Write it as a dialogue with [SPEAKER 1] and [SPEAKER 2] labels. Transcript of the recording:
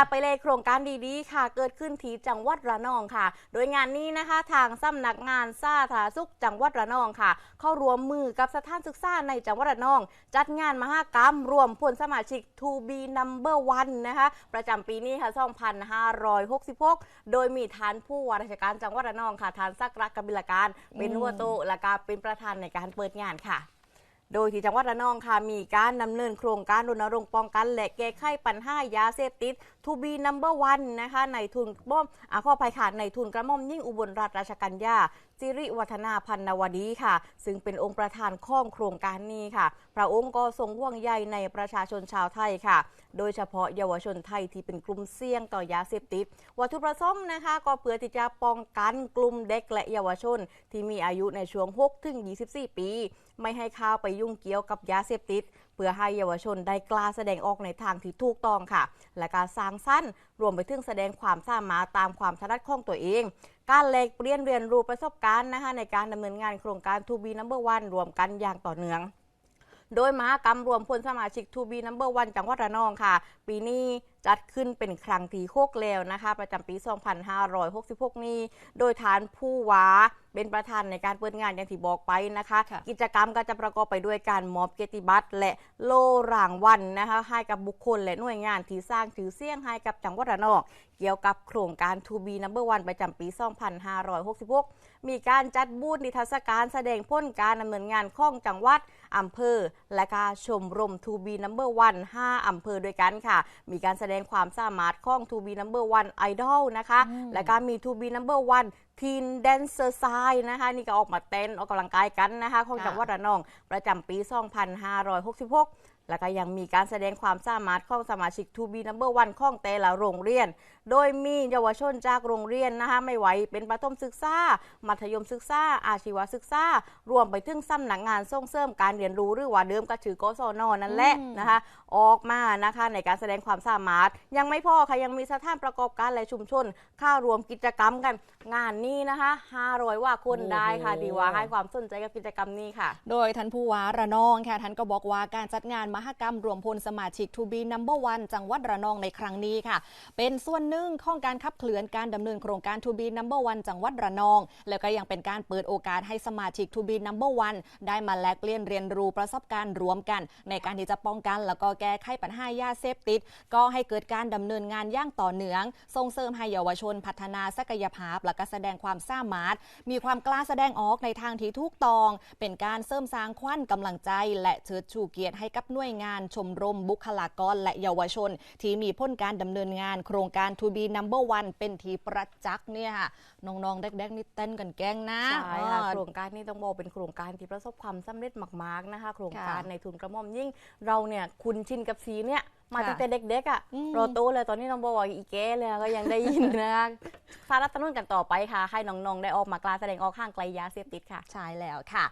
[SPEAKER 1] าไปเลยโครงการดีๆ ค่ะ เกิดขึ้นที่จังหวัดระนองค่ะ โดยงานนี้นะคะทางสำนักงานสาธารณสุขจังหวัดระนองค่ะ เข้ารวมมือกับสถานศึกษาในจังหวัดระนอง จัดงานมหากรรม รวมผลสมาชิก To be number one นะคะ ประจำปีนี้ค่ะ 2566 โดยมีทานผู้ว่าราชการจังหวัดระนองค่ะทานสักรักกบิลการเป็นหัวโตและก็เป็นประธานในการเปิดงานค่ะ โดยที่จังหวัดระนองค่ะมีการดำเนินโครงการรณรงค์ป้องกันและแก้ไขปัญหายาเสพติดทูบีนัมเบอร์วันนะคะในทุนกระม่อมอข้อภัยค่ะในทุนกระหม่อมยิ่งอุบลราชราชกัญญา สิริวัฒนาพันนวดีค่ะ ซึ่งเป็นองค์ประธานข้องโครงการนี้ค่ะ พระองค์ก็ทรงห่วงใยในประชาชนชาวไทยค่ะ โดยเฉพาะเยาวชนไทยที่เป็นกลุ่มเสี่ยงต่อยาเสพติด วัตถุประสงค์นะคะ ก็เพื่อที่จะป้องกันกลุ่มเด็กและเยาวชน ที่มีอายุในช่วง6ถึง24 ปี ไม่ให้เข้าไปยุ่งเกี่ยวกับยาเสพติด พื่อให้เยาวชนได้กล้าแสดงออกในทางที่ถูกต้องค่ะ และการสร้างสั้นรวมไปถึงแสดงความสามารถตามความถนัดของตัวเอง การแลกเปลี่ยนเรียนรู้ประสบการณ์นะคะในการดำเนินงานโครงการทูบีนัมเบอร์วันรวมกันอย่างต่อเนื่องโดยมหกรรมรวมพลสมาชิกทูบีนัมเบอร์วันจังหวัดระนองค่ะ ปีนี้จัดขึ้นเป็นครั้งที่6แล้วนะคะ ประจำปี 2566 นี้ โดยฐานผู้ว่าเป็นประธานในการเปิดงานอย่างที่บอกไปนะคะ
[SPEAKER 2] ค่ะ
[SPEAKER 1] กิจกรรมก็จะประกอบไปด้วยการมอบเกียรติบัตรและโล่รางวัลนะคะ ให้กับบุคคลและหน่วยงานที่สร้างชื่อเสียงให้กับจังหวัดระนอง เกี่ยวกับโครงการ To be number one ประจำปี 2566 มีการจัดบูธนิทรรศการแสดงพ้นการดำเนินงานของจังหวัดอำเภอ และการชมรม To be number one 5อำเภอด้วยกันค่ะ มีการแสดงความสามารถของ To be number one Idol นะคะ และการมี To be number one Teen Dancer Side นะคะ นี่ก็ออกมาเต้นออกกำลังกายกันนะคะของ
[SPEAKER 2] ค่ะ
[SPEAKER 1] จังหวัดระนอง ประจำปี 2566 แล้วก็ยังมีการแสดงความสามารถของสมาชิก To be number one ของแต่ละโรงเรียน โดยมีเยาวชนจากโรงเรียนนะคะ ไม่ไหวเป็นประถมศึกษา มัธยมศึกษา อาชีวศึกษา รวมไปถึงสำนักงานส่งเสริมการเรียนรู้หรือว่าเดิมก็ถือกศนนั่นแหละ
[SPEAKER 2] อืม
[SPEAKER 1] นะคะ ออกมานะคะในการแสดงความสามารถ ยังไม่พอค่ะยังมีสถานประกอบการและชุมชนเข้ารวมกิจกรรมกันงานนี้นะคะ500ว่าคนได้ค่ะ
[SPEAKER 2] โอ้โห
[SPEAKER 1] ดีว่าให้ความสนใจกับกิจกรรมนี้ค่ะ
[SPEAKER 2] โดยท่านผู้ว่าระนองค่ะท่านก็บอกว่าการจัดงานมหกรรมรวมพลสมาชิก To be number one จังหวัดระนองในครั้งนี้ค่ะ เป็นส่วนหนึ่งของการขับเคลื่อนการดำเนินโครงการ To be number one จังหวัดระนอง แล้วก็ยังเป็นการเปิดโอกาสให้สมาชิก To be number one ได้มาแลกเปลี่ยนเรียนรู้ประสบการณ์รวมกัน ในการที่จะป้องกัน แล้วก็แก้ไขปัญหายาเสพติด ก็ให้เกิดการดำเนินงานอย่างต่อเนื่องส่งเสริมให้เยาวชนพัฒนาศักยภาพและก็แสดงความสามารถมีความกล้าแสดงออกในทางที่ถูกต้อง เป็นการเสริมสร้างขวัญกำลังใจ และเชิดชูเกียรติให้กับหน่วยงานชมรมบุคลากรและเยาวชน ที่มีพ้นการดำเนินงานโครงการ To be number one เป็นทีประจักษ์เนี่ยค่ะน้องๆเด็กๆนี่เต้นกันแกล้งนะ
[SPEAKER 1] ใช่ค่ะ
[SPEAKER 2] อ๋อ
[SPEAKER 1] โครงการนี้ต้องบอกเป็นโครงการที่ประสบความสำเร็จมากๆนะคะ โครงการ
[SPEAKER 2] ค่ะ
[SPEAKER 1] ในทุนกระหม่อมยิ่งเราเนี่ยคุ้นชินกับสีเนี่ย มา
[SPEAKER 2] ค่ะ
[SPEAKER 1] ตั้งแต่เด็กๆอะ
[SPEAKER 2] อืม
[SPEAKER 1] เราโตเลยตอนนี้น้องบอกว่าอีแก้เลยก็ยังได้ยินนะคะสารัตนุนกันต่อไปค่ะ ให้น้องๆได้ออกมากล้าแสดงออกข้างไกลยาเสพติดค่ะ
[SPEAKER 2] ใช่แล้วค่ะ